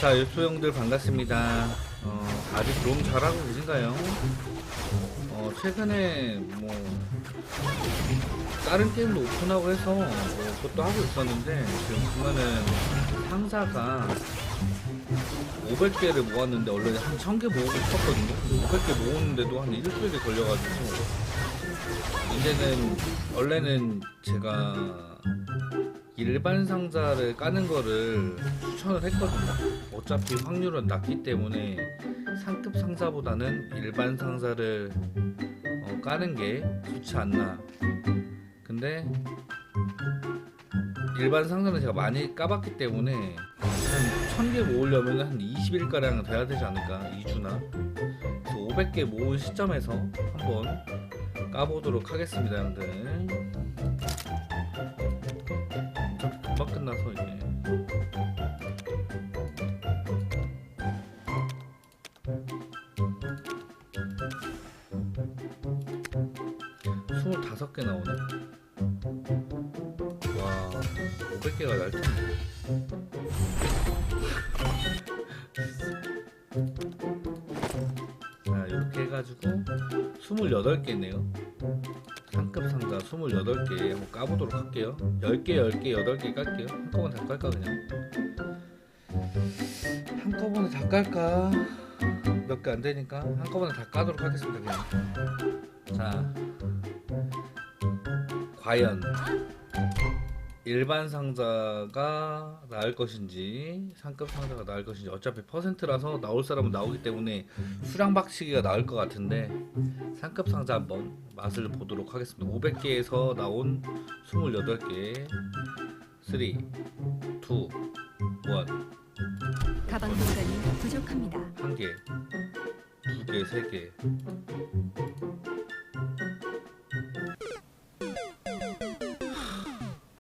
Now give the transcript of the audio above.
자, 유소형들 반갑습니다. 어, 아직 롬 잘하고 계신가요? 어, 최근에 뭐 다른 게임도 오픈하고 해서 뭐 그것도 하고 있었는데 지금 보면은 상사가 500개를 모았는데 원래 한 1000개 모으고 싶었거든요. 근데 500개 모으는데도 한 일주일이 걸려가지고 이제는 원래는 제가 일반 상자를 까는 거를 추천을 했거든요. 어차피 확률은 낮기 때문에 상급 상자보다는 일반 상자를 어, 까는 게 좋지 않나. 근데 일반 상자는 제가 많이 까봤기 때문에 한 1000개 모으려면 한 20일가량 돼야 되지 않을까 2주나 그래서 500개 모은 시점에서 한번 까보도록 하겠습니다 형들 금방 끝나서 이게 스물다섯 개 나오네. 와 500개가 날 텐데 해가지고 28개네요. 상급 상자 28개 한번 까보도록 할게요. 10개 10개 8개 깔게요. 한꺼번에 다 깔까 그냥? 한꺼번에 다 깔까? 몇 개 안되니까 한꺼번에 다 까도록 하겠습니다 그냥. 자 과연 일반 상자가 나을 것인지 상급 상자가 나을 것인지 어차피 퍼센트라서 나올 사람은 나오기 때문에 수량 박치기가 나을 것 같은데 상급 상자 한번 맛을 보도록 하겠습니다. 500개에서 나온 28개. 3 2 1 가방 공간이 부족합니다. 한 개, 두 개, 세 개,